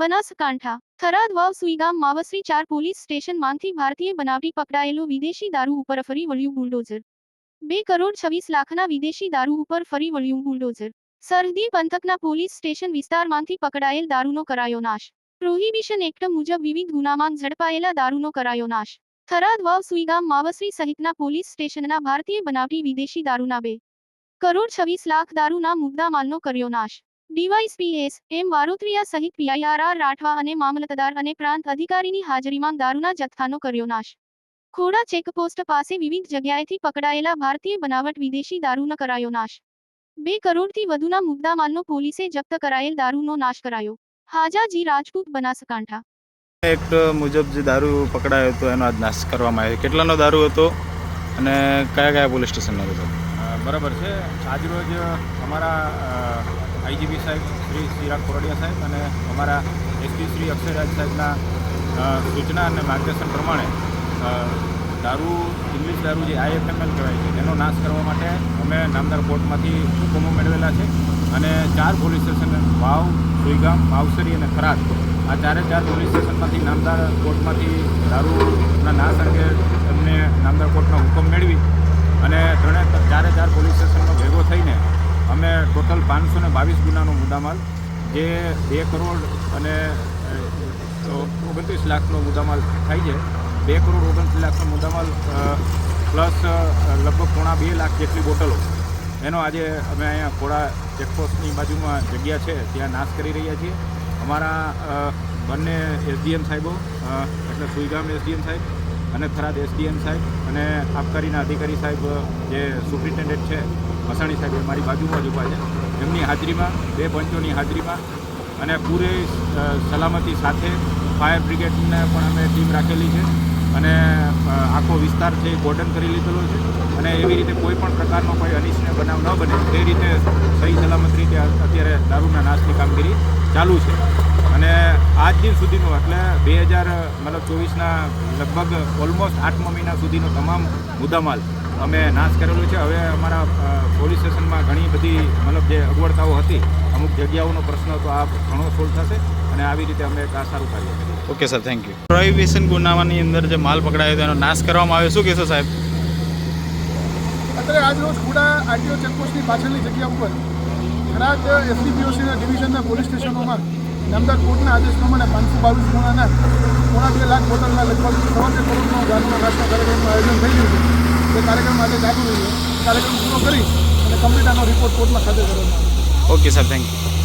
બનાસકાંઠા. થરાદ વાવ સુઈગામ માવસરી ચાર પોલીસ સ્ટેશનમાંથી ભારતીય બનાવટી પકડાયેલો વિદેશી દારૂ ઉપર ફરી વળ્યું બુલડોઝર. બે કરોડ છવ્વીસ લાખના વિદેશી દારૂ ઉપર ફરી વળ્યું બુલડોઝર. સરહદી પંથકના પોલીસ સ્ટેશન વિસ્તારમાંથી પકડાયેલ દારૂનો કરાયો નાશ. પ્રોહિબિશન એક્ટ મુજબ વિવિધ ગુનામાં ઝડપાયેલા દારૂનો કરાયો નાશ. થરાદ વાવ સુઈગામ માવસરી સહિતના પોલીસ સ્ટેશનના ભારતીય બનાવટી વિદેશી દારૂના બે કરોડ છવ્વીસ લાખ દારૂના મુદ્દામાલનો કર્યો નાશ. ડીવાયસપી એસ એમ વારોત્રિયા સહિત પીઆઈઆરઆર રાઠવા અને મામલતદાર અને પ્રાંત અધિકારીની હાજરીમાં દારૂના જથ્થાનો કર્યો નાશ. ખોડા ચેકપોસ્ટ પાસે વિવિધ જગ્યાએથી પકડાયેલા ભારતીય બનાવટ વિદેશી દારૂનો કરાયો નાશ. બે કરોડથી વધુના મુદ્દામાલનો પોલીસે જપ્ત કરાયેલ દારૂનો નાશ કરાયો. હાજાજી રાજપૂત બનાસકાંઠા. એક્ટ મુજબ જે દારૂ પકડાયો હતો એનો આજ નાશ કરવામાં આવ્યો. કેટલાનો દારૂ હતો અને કયા કયા પોલીસ સ્ટેશનનો હતો? બરાબર છે. આજરોજ અમારા આઈજીબી સાહેબ, શ્રી ચિરાગ કોરડિયા સાહેબ અને અમારા એસપી શ્રી અક્ષયરાજ સાહેબના સૂચના અને માર્ગદર્શન પ્રમાણે દારૂ, ઇંગ્લિશ દારૂ જે આઈએફએમએલ કહેવાય છે, તેનો નાશ કરવા માટે અમે નામદાર કોર્ટમાંથી હુકમો મેળવેલા છે અને ચાર પોલીસ સ્ટેશન, વાવ, સુઈગામ માવસરી અને થરાદ, આ ચારે ચાર પોલીસ સ્ટેશનમાંથી નામદાર કોર્ટમાંથી દારૂના નાશ અંગે અમને નામદાર કોર્ટનો હુકમ મેળવી અને ત્રણે ચારે ચાર પોલીસ સ્ટેશનનો ભેગો થઈને અમે ટોટલ પાંચસો ને બાવીસ ગુનાનો મુદ્દામાલ, જે બે કરોડ અને ઓગણત્રીસ લાખનો મુદ્દામાલ થાય છે. બે કરોડ ઓગણત્રીસ લાખનો મુદ્દામાલ પ્લસ લગભગ પોણા બે લાખ જેટલી બોટલો. એનો આજે અમે અહીંયા ખોડા ચેકપોસ્ટની બાજુમાં જગ્યા છે, ત્યાં નાશ કરી રહ્યા છીએ. અમારા બંને એસડીએમ સાહેબો એટલે સુઈગામ એસડીએમ સાહેબ અને થરાદ એસડીએમ સાહેબ અને આબકારીના અધિકારી સાહેબ જે સુપ્રિન્ટેન્ડન્ટ છે મસાણી સાહેબ મારી બાજુમાં જ ઊભા છે. એમની હાજરીમાં, બે પંચોની હાજરીમાં અને પૂરે સલામતી સાથે ફાયર બ્રિગેડને પણ અમે ટીમ રાખેલી છે અને આખો વિસ્તાર છે એ કોર્ડન કરી લીધેલો છે અને એવી રીતે કોઈ પણ પ્રકારનો કોઈ અનિચ્છનીય બનાવ ન બને તે રીતે સહી સલામત રીતે અત્યારે દારૂના નાશની કામગીરી ચાલુ છે. અને આજ દિન સુધીનું એટલે બે હજાર, મતલબ ચોવીસના લગભગ ઓલમોસ્ટ આઠમા મહિના સુધીનો તમામ મુદ્દામાલ અમે નાશ કરેલો છે. હવે અમારા પોલીસ સ્ટેશનમાં ઘણી બધી મતલબ જે અગવડતાઓ હતી અમુક જગ્યાઓનો પ્રશ્ન હતો આ ઘણો સોલ્વ થશે અને આવી રીતે અમે એક આ સારું કાર્ય કરીએ okay sir thank you prohibition ગુનાની અંદર જે માલ પકડાયો તેનો એનો નાશ કરવામાં આવ્યો. શું કહેશો સાહેબ? અત્યારે આજરોજ ખુડા આરટીઓ ચેકપોસ્ટની પાછળની જગ્યા ઉપર થરાદ એસડીપીઓસીના ડિવિઝનના પોલીસ સ્ટેશનોમાં નામદાર કોર્ટના આદેશ પ્રમાણે પાંચસો બાવીસ ગુણાના પોણા બે લાખ બોટલના લગભગ સવા બે કરોડનો ગાડીનો નાશના કાર્યક્રમનું આયોજન થઈ ગયું છે. તે કાર્યક્રમ આજે ચાલુ રહ્યો. કાર્યક્રમ પૂરો કરી અને કમ્પ્લીટ આનો રિપોર્ટ કોર્ટમાં સાથે કરવામાં ઓકે સર થેન્ક યુ